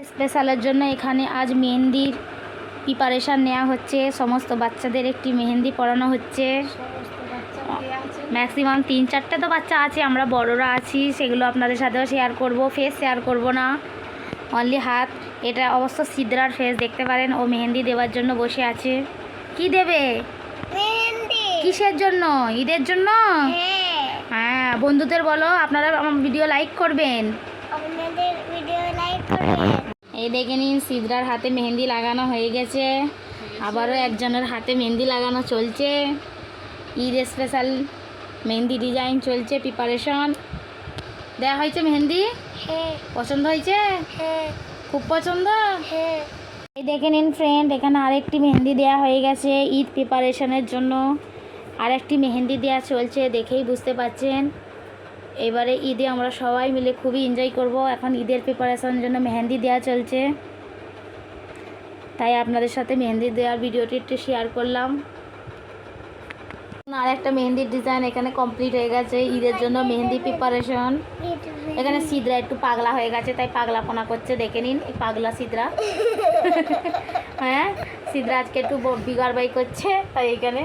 স্পেশালের জন্য এখানে আজ মেহেন্দির প্রিপারেশান নেওয়া হচ্ছে। সমস্ত বাচ্চাদের একটি মেহেন্দি পড়ানো হচ্ছে। ম্যাক্সিমাম তিন চারটে তো বাচ্চা আছে, আমরা বড়রা আছি, সেগুলো আপনাদের সাথেও শেয়ার করব ফেস শেয়ার করব না। অনলি হাত, এটা অবশ্য সিদ্রার ফেস দেখতে পারেন, ও মেহেন্দি দেওয়ার জন্য বসে আছে। কি দেবে? কিসের জন্য? ঈদের জন্য? হ্যাঁ। হ্যাঁ বন্ধুদের বলো আপনারা আমার ভিডিও লাইক করবেন। আপনাদের ভিডিও লাইক করবেন। এই দেখে নিন সিদ্রার হাতে মেহেন্দি লাগানো হয়ে গেছে। আবারও একজনের হাতে মেহেন্দি লাগানো চলছে। ঈদ স্পেশাল মেহেন্দি ডিজাইন চলছে প্রিপারেশন দেওয়া হয়েছে মেহেন্দি? হ্যাঁ। পছন্দ হয়েছে? হ্যাঁ। খুব পছন্দ? হ্যাঁ। এই দেখে নিন ফ্রেন্ড এখানে আরেকটি মেহেন্দি দেওয়া হয়ে গেছে ঈদ প্রিপারেশনের জন্য। আরেকটি মেহেন্দি দেওয়া চলছে, দেখেই বুঝতে পাচ্ছেন। এবারে ঈদে আমরা সবাই মিলে খুবই এনজয় করব। এখন ঈদের প্রিপারেশনের জন্য মেহেন্দি দেওয়া চলছে। তাই আপনাদের সাথে মেহেন্দি দেওয়ার ভিডিওটি একটু শেয়ার করলাম। আর একটা মেহেন্দির ডিজাইন এখানে কমপ্লিট হয়ে গেছে ঈদের জন্য মেহেন্দি প্রিপারেশন এখানে সিদ্রা একটু পাগলা হয়ে গেছে তাই পাগলাপনা করছে দেখে নিন এই পাগলা সিদ্রা। হ্যাঁ সিদরা আজকে একটু ব- বিগার বাই করছে তাই এখানে